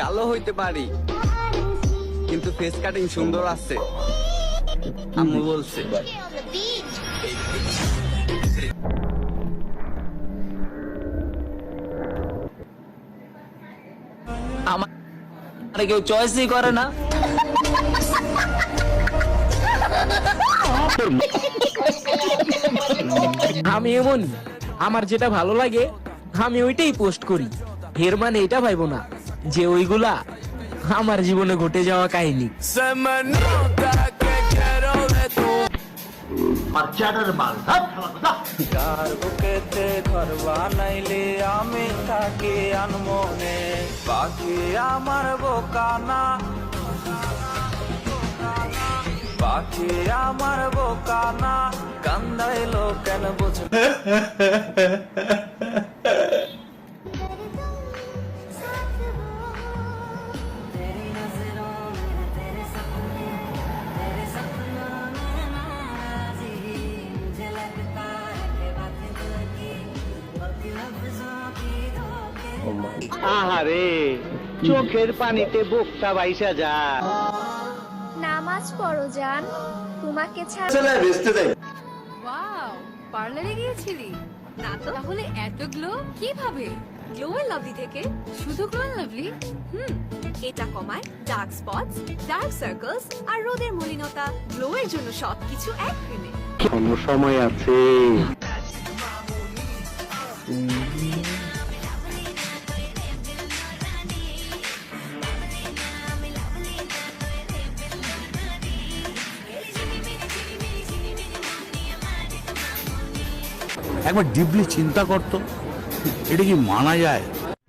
কালো হইতে পারি। কিন্তু ফেস কাটিং সুন্দর আছে। আম্মু বলছে। আমার কেউ চয়েসই করে না। আমি এমনই আমার যেটা ভালো লাগে, আমি ওইটাই পোস্ট করি। এর মানে এটা ভাইবো না। যে ওইগুলা আমার জীবনে ঘটে যাওয়া কাহিনী। আমি থাকি আনমনে আমার বোকানা পাখি আমার বোকানা কান্দাইলো কেন বুঝ আহারে চোখের পানিতে বুকটা বাইসা যায় নামাজ পড়ো জান। তোমাকে ছাড়া ওয়াও পার্লারে গিয়েছিলি? না তো। তাহলে এত গ্লো? কীভাবে? গ্লো এন্ড লাভলি থেকে? শুধু গ্লো এন্ড লাভলি হুম এটা কমায় ডার্ক স্পটস ডার্ক সার্কেলস আর রোদের মলিনতা। গ্লো এর জন্য সবকিছু এক ক্রিমে কোনো সময় আছে। একবার ডিপলি চিন্তা করতো এটা কি মানা যায়?